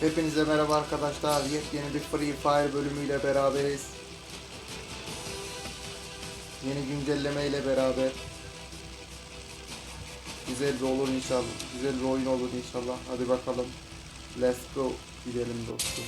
Hepinize merhaba arkadaşlar. Yepyeni bir Free Fire bölümüyle beraberiz. Yeni güncelleme ile beraber. Güzel bir olur inşallah. Güzel bir oyun olur inşallah. Hadi bakalım. Let's go. Gidelim dostum.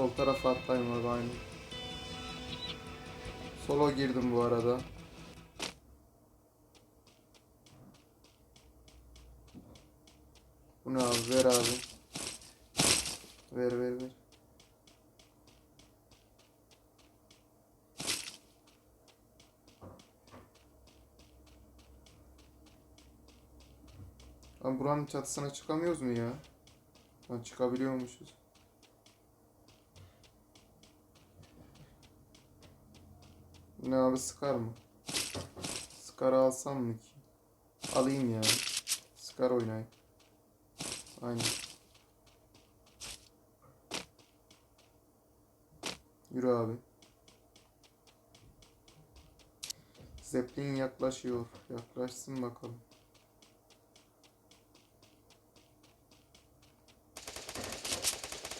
Sol tarafa atlayın abi aynı. Solo girdim bu arada. Bu ne abi ver abi. Ver ver ver. Lan buranın çatısına çıkamıyoruz mu ya? Lan çıkabiliyormuşuz. Ne abi sıkar mı? Sıkar alsam mı ki? Alayım ya. Sıkar oynayayım. Aynen. Yürü abi. Zeppelin yaklaşıyor. Yaklaşsın bakalım.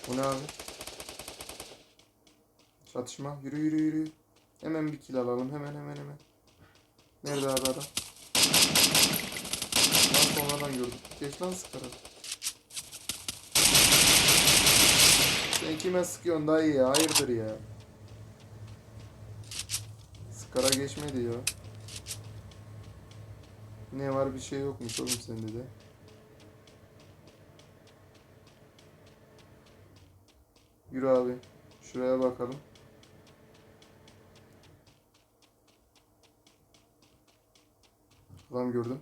Bu ne abi? Çatışma. Yürü yürü yürü. Hemen bir kill alalım. Hemen hemen hemen. Nerede abi adam? Lan sonradan gördüm. Geç lan sıkara. Sen kime sıkıyorsun dayı ya? Hayırdır ya? Skara geçmedi ya. Ne var bir şey yokmuş oğlum sende de. Yürü abi. Şuraya bakalım. Adam gördüm.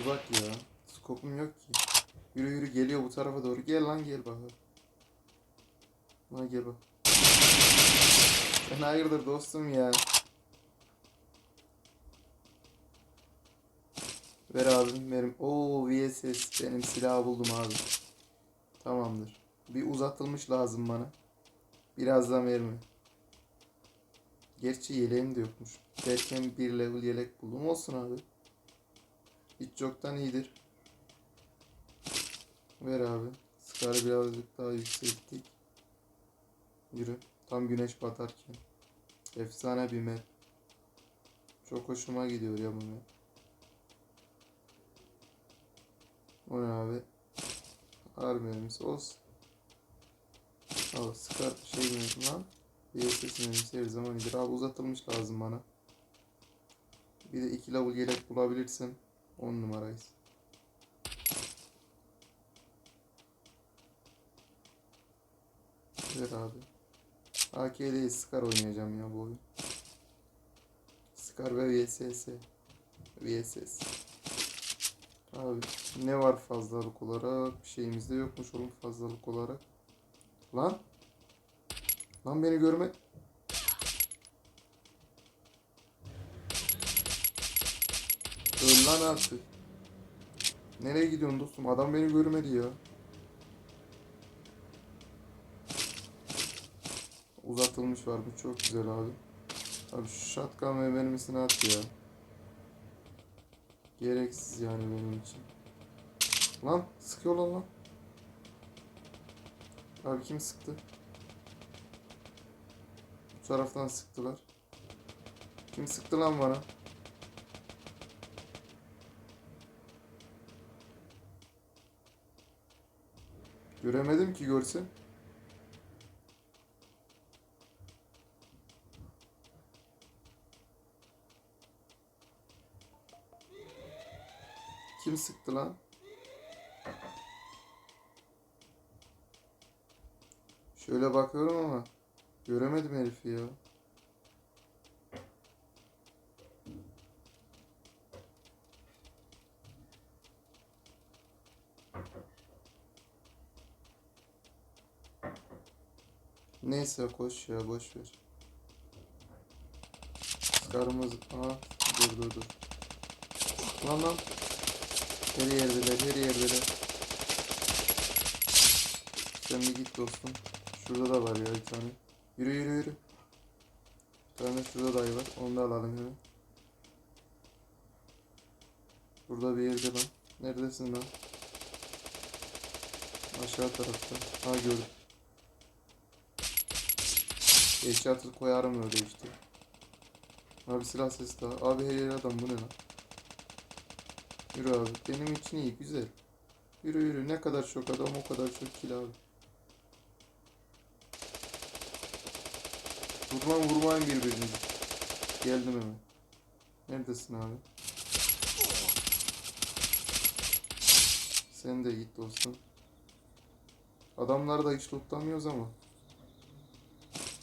Uzak ya. Skopum yok ki. Yürü yürü geliyor bu tarafa doğru. Gel lan gel bak. Lan gel bak. Sen hayırdır dostum ya. Ver abim verim. Oo VSS benim silahı buldum abi. Tamamdır. Bir uzatılmış lazım bana. Birazdan verme. Gerçi yeleğim de yokmuş. Derken bir level yelek buldum. Olsun abi. Hiç yoktan iyidir. Ver abi. Scar'ı birazcık daha yükselttik. Yürü. Tam güneş batarken. Efsane bir map. Çok hoşuma gidiyor ya bu map. O ne abi? Mermisi olsun. Al Scar şey mi lan? VSS mermisi her zaman iyidir. Abi uzatılmış lazım bana. Bir de iki level yelek bulabilirsem 10 numarayız. Ver abi. AK Scar oynayacağım ya bu oyun. Scar ve VSS. VSS. Abi ne var fazlalık olarak? Bir şeyimiz de yokmuş oğlum fazlalık olarak. Lan. Lan beni görme. Öl lan artık. Nereye gidiyorsun dostum? Adam beni görmedi ya. Uzatılmış var. Bu çok güzel abi. Abi şu shotgun ve mermisini at ya. Gereksiz yani benim için. Lan sıkıyorlar lan. Abi kim sıktı? Bu taraftan sıktılar. Kim sıktı lan bana? Göremedim ki görse. Kim sıktı lan? Şöyle bakıyorum ama göremedim herifi ya. Neyse koş ya boş ver. Çıkarımız... Aa, dur dur dur. Lan lan. Her yerdeler, her yerdeler. Sen bir git dostum. Şurada da var ya bir tane. Yürü yürü yürü. Bir tane şurada dayı var. Onu da alalım hemen. Burada bir yerde lan. Neredesin lan? Aşağı tarafta. Ha gördüm. Eşyatı koyarım öyle işte. Abi silah sesi daha. Abi her yer adam bu ne lan? Yürü abi. Benim için iyi güzel. Yürü yürü. Ne kadar çok adam o kadar çok kill abi. Vurman vurmayın birbirinizi. Geldim hemen. Neredesin abi? Sen de git dostum. Adamları da hiç tutamıyoruz ama.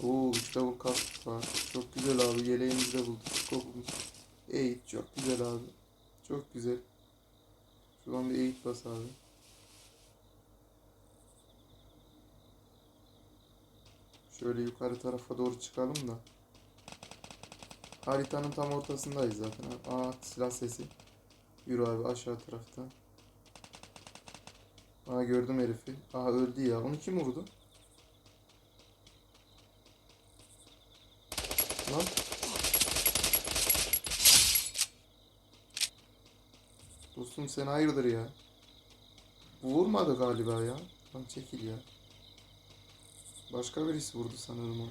Oo 3 level kask var. Çok güzel abi. Yeleğimizi de bulduk. Skopumuz. Eğit çok güzel abi. Çok güzel. Şuradan bir eğit bas abi. Şöyle yukarı tarafa doğru çıkalım da. Haritanın tam ortasındayız zaten. Aa silah sesi. Yürü abi aşağı tarafta. Aa gördüm herifi. Aa öldü ya. Onu kim vurdu? Lan. Dostum sen hayırdır ya? Vurmadı galiba ya. Lan çekil ya. Başka birisi vurdu sanırım onu.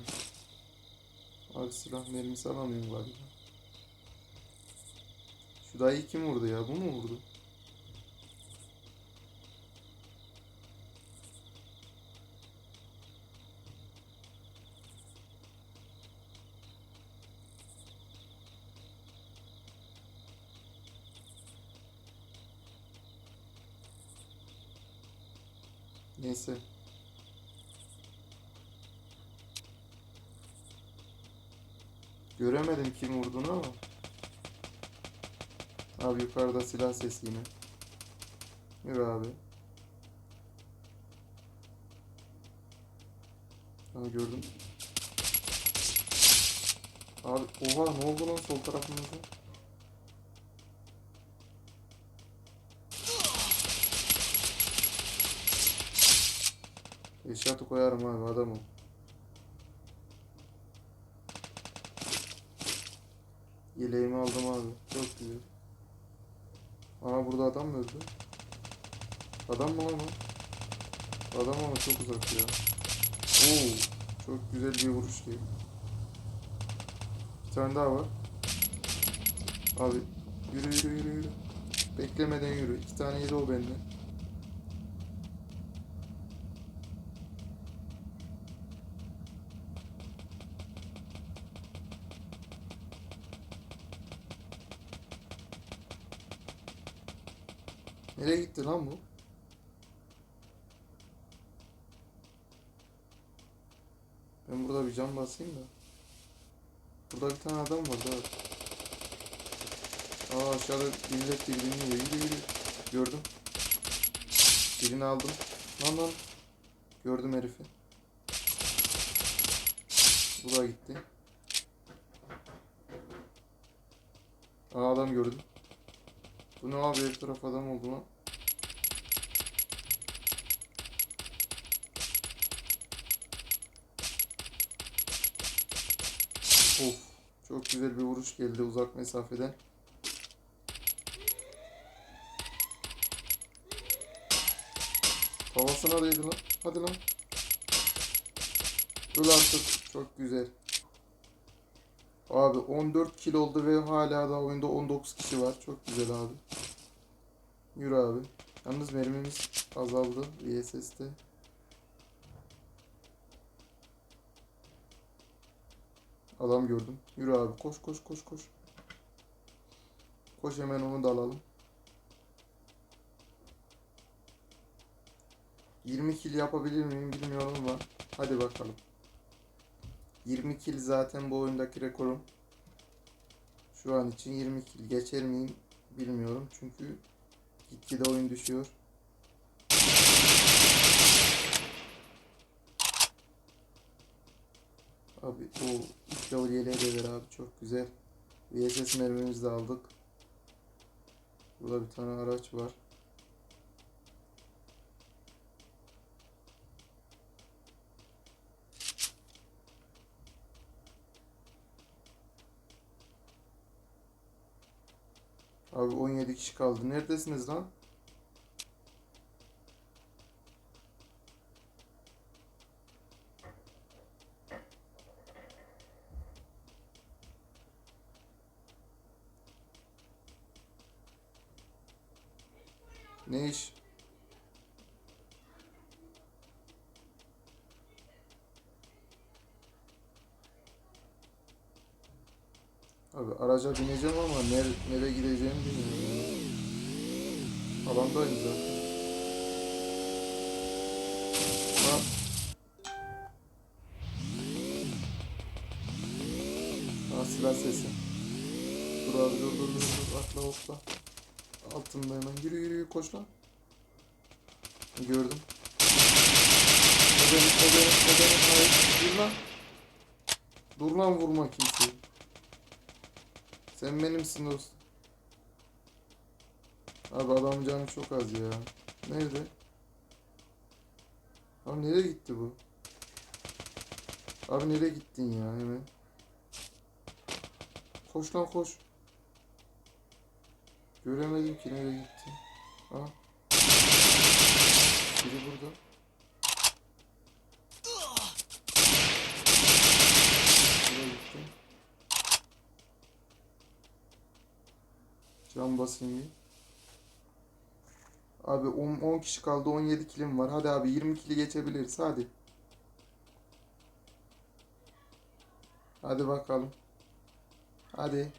Abi silah mermisi alamıyorum galiba. Şu dayıyı kim vurdu ya? Bu mu vurdu? Neyse. Göremedim kim vurduğunu ama. Abi yukarıda silah sesi yine. Yürü abi. Ha gördüm. Abi oha ne oldu lan sol tarafımızda? Eşyatı koyarım abi adamım. Yeleğimi aldım abi. Çok güzel. Aa burada adam mı öldü? Adam mı lan o? Adam ama çok uzak ya. Oo, çok güzel bir vuruş değil. Bir tane daha var. Abi yürü yürü yürü yürü. Beklemeden yürü. İki tane yedi o benden. Nereye gitti lan bu? Ben burada bir cam basayım da. Burada bir tane adam var daha. Aa aşağıda millet birbirini yiyor. Yürü. Gördüm. Birini aldım. Lan lan. Gördüm herifi. Bu da gitti. Aa adam gördüm. Bu ne abi her taraf adam oldu lan. Of. Çok güzel bir vuruş geldi uzak mesafeden. Havasına değdi lan. Hadi lan. Öl artık. Çok güzel. Abi 14 kill oldu ve hala da oyunda 19 kişi var. Çok güzel abi. Yürü abi. Yalnız mermimiz azaldı VSS'te. Adam gördüm. Yürü abi. Koş koş koş koş. Koş hemen onu da alalım. 20 kill yapabilir miyim bilmiyorum ama hadi bakalım. 20 kill zaten bu oyundaki rekorum. Şu an için 20 kill geçer miyim bilmiyorum çünkü gitgide oyun düşüyor. Abi o 3 level yeleği de ver abi çok güzel. VSS mermimizi de aldık. Burada bir tane araç var. Abi 17 kişi kaldı. Neredesiniz lan? Ne iş? Abi araca bineceğim ama nere, nereye gideceğimi bilmiyorum. Alandayım zaten. Lan. Aa silah sesi. Dur abi dur dur dur atla hopla. Altında hemen yürü yürü yürü koş lan. Gördüm. O benim o benim o benim hayır. Dur lan. Dur lan vurma kimseyi. Sen benimsin dostum. Abi adamın canı çok az ya. Nerede? Abi nereye gitti bu? Abi nereye gittin ya hemen? Koş lan koş. Göremedim ki nereye gitti. Ha? Biri burada. Nereye gitti? Can basayım bir. Abi 10, 10 kişi kaldı 17 kilim var. Hadi abi 20 kili geçebiliriz hadi. Hadi bakalım. Hadi.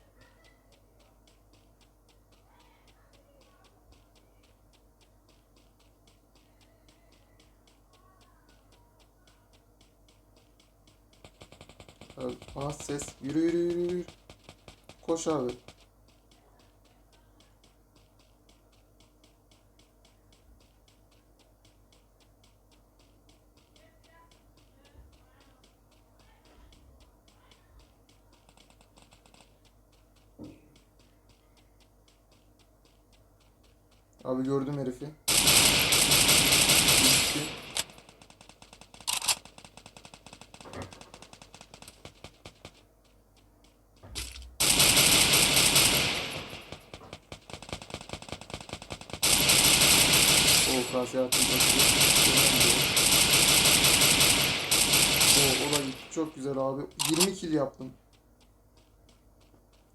Az ses. Yürü yürü yürü yürü. Koş abi. Abi gördüm herifi. Gitti. Kase attım. O, o da gitti. Çok güzel abi. 20 kill yaptım.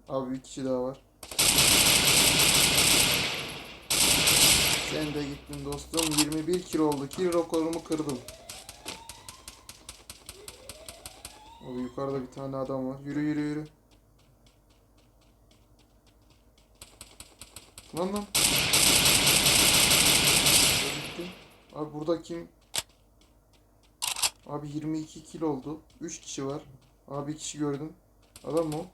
Abi bir kişi daha var. Sen de gittin dostum. 21 kilo oldu. Kill rekorumu kırdım. Abi yukarıda bir tane adam var. Yürü yürü yürü. Lan lan. Abi burada kim? Abi 22 kilo oldu. 3 kişi var. Abi kişi gördüm. Adam mı o?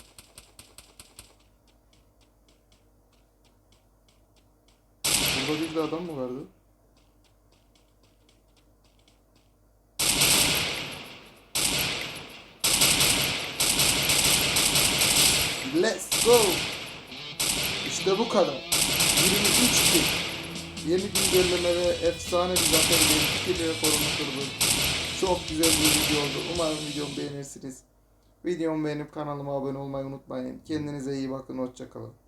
Burada bir de adam mı vardı? Let's go. İşte bu kadar. 23 kill. Yeni güncelleme ve efsane bir zafer ile rekorumu kırdım. Çok güzel bir video oldu. Umarım videomu beğenirsiniz. Videomu beğenip kanalıma abone olmayı unutmayın. Kendinize iyi bakın. Hoşçakalın.